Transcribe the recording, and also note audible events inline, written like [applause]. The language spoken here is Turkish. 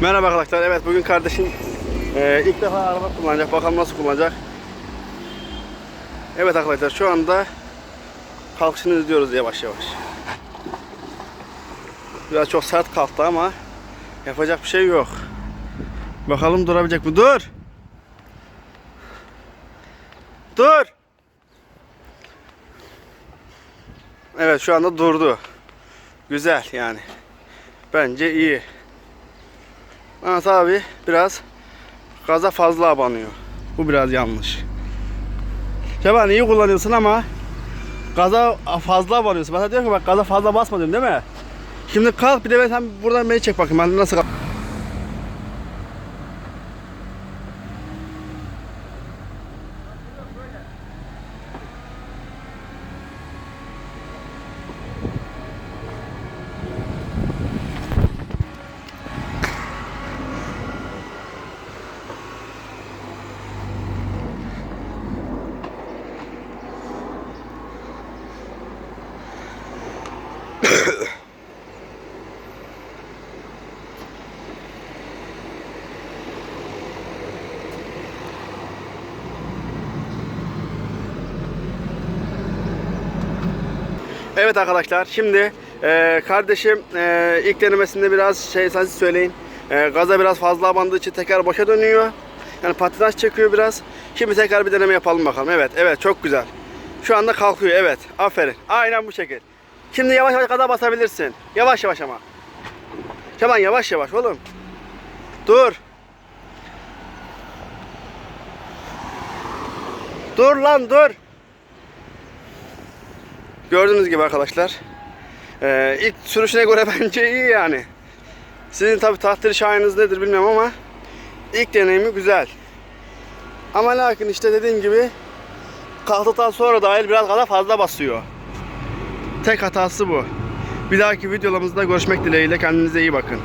Merhaba arkadaşlar. Evet bugün kardeşim e, ilk defa araba kullanacak. Bakalım nasıl kullanacak. Evet arkadaşlar şu anda kalkışını izliyoruz yavaş yavaş. Biraz çok sert kalktı ama yapacak bir şey yok. Bakalım durabilecek mi? Dur! Dur! Evet şu anda durdu. Güzel yani. Bence iyi. Ama tabi biraz gaza fazla abanıyor. Bu biraz yanlış. Şaban iyi kullanıyorsun ama gaza fazla abanıyorsun. Bana diyor ki bak gaza fazla basma diyorum değil mi? Şimdi kalk bir de ben sen buradan beni çek bakayım ben nasıl Evet arkadaşlar şimdi e, kardeşim e, ilk denemesinde biraz şey siz söyleyin. E, gaza biraz fazla abandığı için tekrar boşa dönüyor. Yani patinaj çekiyor biraz. Şimdi tekrar bir deneme yapalım bakalım. Evet evet çok güzel. Şu anda kalkıyor evet. Aferin. Aynen bu şekil. Şimdi yavaş yavaş gaza basabilirsin. Yavaş yavaş ama. Şaban yavaş yavaş oğlum. Dur. Dur lan dur. Gördüğünüz gibi arkadaşlar. Ee, ilk sürüşüne göre [laughs] bence iyi yani. Sizin tabi takdiri şahininiz nedir bilmiyorum ama ilk deneyimi güzel. Ama lakin işte dediğim gibi kalktıktan sonra dahil biraz kadar fazla basıyor. Tek hatası bu. Bir dahaki videolarımızda görüşmek dileğiyle kendinize iyi bakın.